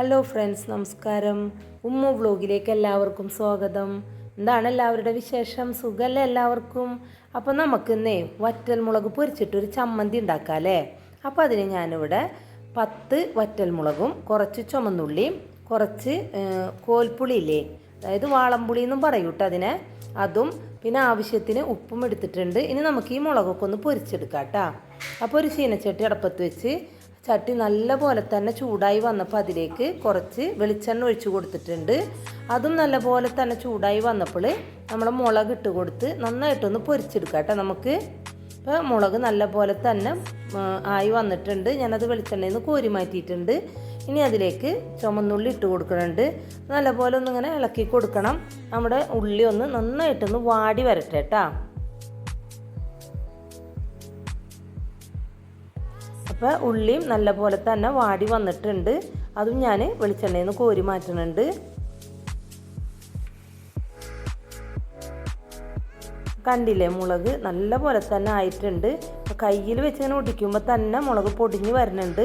Hello friends നമസ്കാരം. ഉമ്മു വ്ലോഗിലേക്ക് എല്ലാവർക്കും സ്വാഗതം. എന്താണ് എല്ലാവരുടെ വിശേഷം? സുഖമല്ലേ എല്ലാവർക്കും? അപ്പോൾ നമുക്കിന്നേ വറ്റൽമുളക് പൊരിച്ചിട്ടൊരു ചമ്മന്തി ഉണ്ടാക്കാം അല്ലേ അപ്പോൾ അതിന് ഞാനിവിടെ പത്ത് വറ്റൽമുളകും കുറച്ച് ചുമന്നുള്ളിയും കുറച്ച് കോൽപ്പുളിയില്ലേ? അതായത് വാളംപുളി എന്നും പറയും പറയൂട്ടോ അതിനെ. അതും പിന്നെ ആവശ്യത്തിന് ഉപ്പും എടുത്തിട്ടുണ്ട്. ഇനി നമുക്ക് ഈ മുളകൊക്കെ ഒന്ന് പൊരിച്ചെടുക്കാം കേട്ടോ അപ്പോൾ ഒരു ചീനച്ചട്ടി അടപ്പത്ത് വെച്ച് ചട്ടി നല്ല പോലെ തന്നെ ചൂടായി വന്നപ്പോൾ അതിലേക്ക് കുറച്ച് വെളിച്ചെണ്ണ ഒഴിച്ചു കൊടുത്തിട്ടുണ്ട്. അതും നല്ല പോലെ തന്നെ ചൂടായി വന്നപ്പോൾ നമ്മൾ മുളക് ഇട്ട് കൊടുത്ത് നന്നായിട്ടൊന്ന് പൊരിച്ചെടുക്കാം കേട്ടോ നമുക്ക്. ഇപ്പോൾ മുളക് നല്ല പോലെ തന്നെ ആയി വന്നിട്ടുണ്ട്. ഞാനത് വെളിച്ചെണ്ണയിൽ നിന്ന് കോരി മാറ്റിയിട്ടുണ്ട്. ഇനി അതിലേക്ക് ചുമന്നുള്ളി ഇട്ട് കൊടുക്കുന്നുണ്ട്. നല്ലപോലെ ഒന്നിങ്ങനെ ഇളക്കി കൊടുക്കണം. നമ്മുടെ ഉള്ളി ഒന്ന് നന്നായിട്ടൊന്ന് വാടി വരട്ടെ കേട്ടോ. അപ്പോൾ ഉള്ളിയും നല്ലപോലെ തന്നെ വാടി വന്നിട്ടുണ്ട്. അതും ഞാൻ വെളിച്ചെണ്ണയിൽ നിന്ന് കോരി മാറ്റുന്നുണ്ട്. കണ്ടില്ലേ മുളക് നല്ല പോലെ തന്നെ ആയിട്ടുണ്ട്. കയ്യിൽ വെച്ച് ഇങ്ങനെ ഒടിക്കുമ്പോൾ തന്നെ മുളക് പൊടിഞ്ഞ് വരുന്നുണ്ട്.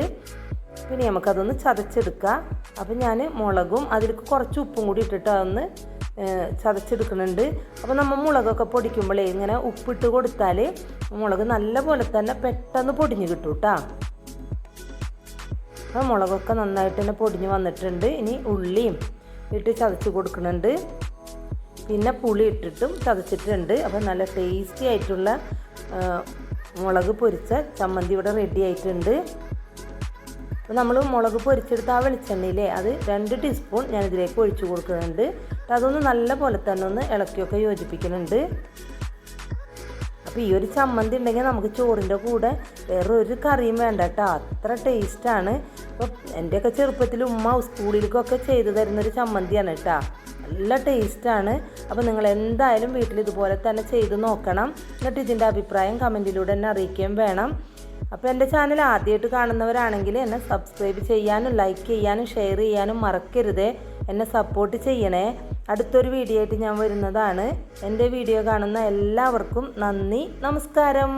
പിന്നെ നമുക്കതൊന്ന് ചതച്ചെടുക്കാം. അപ്പം ഞാൻ മുളകും അതിലേക്ക് കുറച്ച് ഉപ്പും കൂടി ഇട്ടിട്ട് അതൊന്ന് ചതച്ചെടുക്കുന്നുണ്ട്. അപ്പോൾ നമ്മൾ മുളകൊക്കെ പൊടിക്കുമ്പോഴേ ഇങ്ങനെ ഉപ്പിട്ട് കൊടുത്താൽ മുളക് നല്ല പോലെ തന്നെ പെട്ടെന്ന് പൊടിഞ്ഞ് കിട്ടും കേട്ടോ അപ്പോൾ മുളകൊക്കെ നന്നായിട്ട് തന്നെ പൊടിഞ്ഞ് വന്നിട്ടുണ്ട്. ഇനി ഉള്ളിയും ഇട്ട് ചതച്ച് കൊടുക്കുന്നുണ്ട്. പിന്നെ പുളി ഇട്ടിട്ടും ചതച്ചിട്ടുണ്ട്. അപ്പോൾ നല്ല ടേസ്റ്റി ആയിട്ടുള്ള മുളക് പൊരിച്ച ചമ്മന്തി ഇവിടെ റെഡി ആയിട്ടുണ്ട്. അപ്പോൾ നമ്മൾ മുളക് പൊരിച്ചെടുത്ത ആ വെളിച്ചെണ്ണയിലെ അത് രണ്ട് ടീസ്പൂൺ ഞാനിതിലേക്ക് ഒഴിച്ചു കൊടുക്കുന്നുണ്ട്. അതൊന്ന് നല്ല പോലെ തന്നെ ഒന്ന് ഇളക്കിയൊക്കെ യോജിപ്പിക്കുന്നുണ്ട്. അപ്പോൾ ഈ ഒരു ചമ്മന്തി ഉണ്ടെങ്കിൽ നമുക്ക് ചോറിന്റെ കൂടെ വേറെ ഒരു കറിയും വേണ്ട കേട്ടോ. അത്ര ടേസ്റ്റാണ് അപ്പോൾ എന്റെയൊക്കെ ചെറുപ്പത്തിൽ ഉമ്മ സ്കൂളിലേക്കൊക്കെ ചെയ്തു തരുന്നൊരു ചമ്മന്തിയാണ് കേട്ടോ. നല്ല ടേസ്റ്റാണ് അപ്പോൾ നിങ്ങൾ എന്തായാലും വീട്ടിൽ ഇതുപോലെ തന്നെ ചെയ്ത് നോക്കണം. എന്നിട്ട് ഇതിന്റെ അഭിപ്രായം കമന്റിലൂടെ എന്നെ അറിയിക്കുകയും വേണം. അപ്പോൾ എന്റെ ചാനൽ ആദ്യമായിട്ട് കാണുന്നവരാണെങ്കിൽ എന്നെ സബ്സ്ക്രൈബ് ചെയ്യാനും ലൈക്ക് ചെയ്യാനും ഷെയർ ചെയ്യാനും മറക്കരുത്. എന്നെ സപ്പോർട്ട് ചെയ്യണേ. അടുത്തൊരു വീഡിയോ ആയിട്ട് ഞാൻ വരുന്നതാണ്. എന്റെ വീഡിയോ കാണുന്ന എല്ലാവർക്കും നന്ദി. നമസ്കാരം.